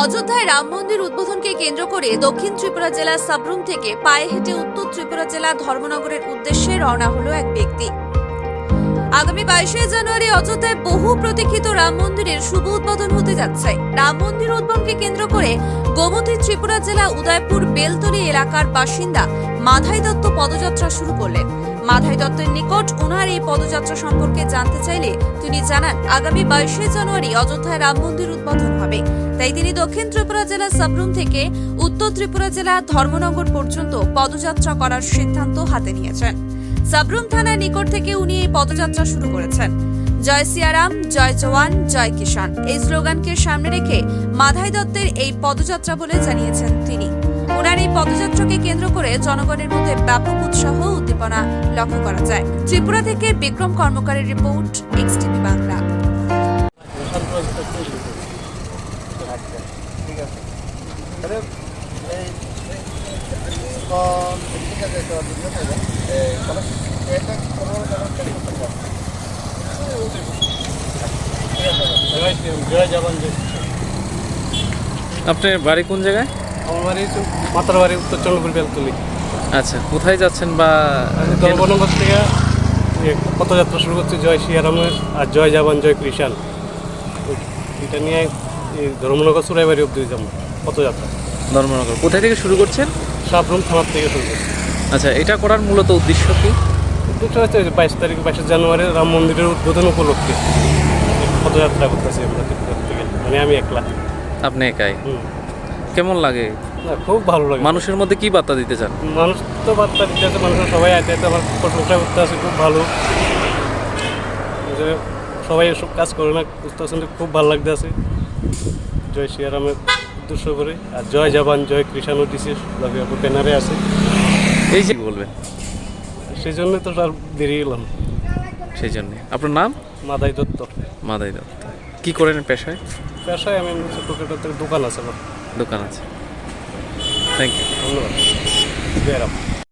অযোধ্যায় রাম মন্দির উদ্বোধনকে কেন্দ্র করে দক্ষিণ ত্রিপুরা জেলার সাবরুম থেকে পায়ে হেঁটে উত্তর ত্রিপুরা জেলা ধর্মনগরের উদ্দেশ্যে রওনা হলো এক ব্যক্তি। আগামী বাইশে জানুয়ারি অযোধ্যায় বহু প্রতীক্ষিত রাম মন্দিরের শুভ উদ্বোধন হতে যাচ্ছে। রাম মন্দির উদ্বোধনকে কেন্দ্র করে গোমতী ত্রিপুরা জেলা উদয়পুর, বেলতলি এলাকার বাসিন্দা মাধাই দত্ত পদযাত্রা শুরু করলেন। মাধাই দত্তের নিকট ওনার এই পদযাত্রা সম্পর্কে জানতে চাইলে তিনি জানান, আগামী বাইশে জানুয়ারি অযোধ্যায় রাম মন্দির উদ্বোধন হবে। তাই তিনি দক্ষিণ ত্রিপুরা জেলার সাবরুম থেকে উত্তর ত্রিপুরা জেলা ধর্মনগর পর্যন্ত পদযাত্রা করার সিদ্ধান্ত হাতে নিয়েছেন। সাবরুম থানার নিকট থেকে উনি এই পদযাত্রা শুরু করেছেন। জয় সিয়ারাম, জয় জওয়ান, জয় কিষান এই স্লোগানকে সামনে রেখে মাধাই দত্তের এই পদযাত্রা বলে জানিয়েছেন তিনি। ওনার এই পদযাত্রাকে কেন্দ্র করে জনগণের মধ্যে ব্যাপক উৎসাহ উদ্দীপনা লক্ষ্য করা যায়। ত্রিপুরা থেকে বিক্রম কর্মকারের রিপোর্ট এক্স টিভি বাংলা। ঠিক আপনার বাড়ি কোন জায়গায়? আমার বাড়ি মাতার বাড়ি উত্তর চন্দ্রপুর বেলতলি। আচ্ছা কোথায় যাচ্ছেন বা ধর্মনগর থেকে পথযাত্রা শুরু করছি জয় শিয়ারামের আর জয় জাবান জয় কৃষাণ। এটা নিয়ে ধর্মনগর সুরাইবাড়ি অব্দি যাব পথযাত্রা। ধর্মনগর। কোথায় থেকে শুরু করছেন? সাবরুম থানার থেকে শুরু করছি। আচ্ছা এটা করার মূলত উদ্দেশ্য কি? উদ্দেশ্য হচ্ছে বাইশ তারিখ বাইশে জানুয়ারি রাম মন্দিরের উদ্বোধন উপলক্ষে এই পদযাত্রা করতেছি আমরা ত্রিপুরা থেকে। মানে আমি একলা। আপনি একাই? হুম। কেমন লাগে? না, খুব ভালো লাগে। মানুষের মধ্যে কি বার্তা দিতে চান? মানুষ তো বার্তা দিতে আছে মানুষের সবাই আইতে আইতে আমার প্রশংসা করতে আছে খুব ভালো। যে সবাই এসব কাজ করে না বুঝতে পারছেন যে খুব ভালো লাগতে আছে। জয় শ্রীরামের উদ্দেশ্য করে। আর জয় জবান জয় দিছে লগে আপু ব্যানারে আছে। এই যে বলবেন? সেই জন্য তো আর বেরিয়ে গেলাম সেই জন্যে। আপনার নাম? মাদাই দত্ত। মাদাই দত্ত। কি করেন পেশায়? পেশায় আমি ছোটোখাটো একটা দোকান আছে আমার। দোকান আছে। থ্যাংক ইউ ধন্যবাদ। জয় রাম।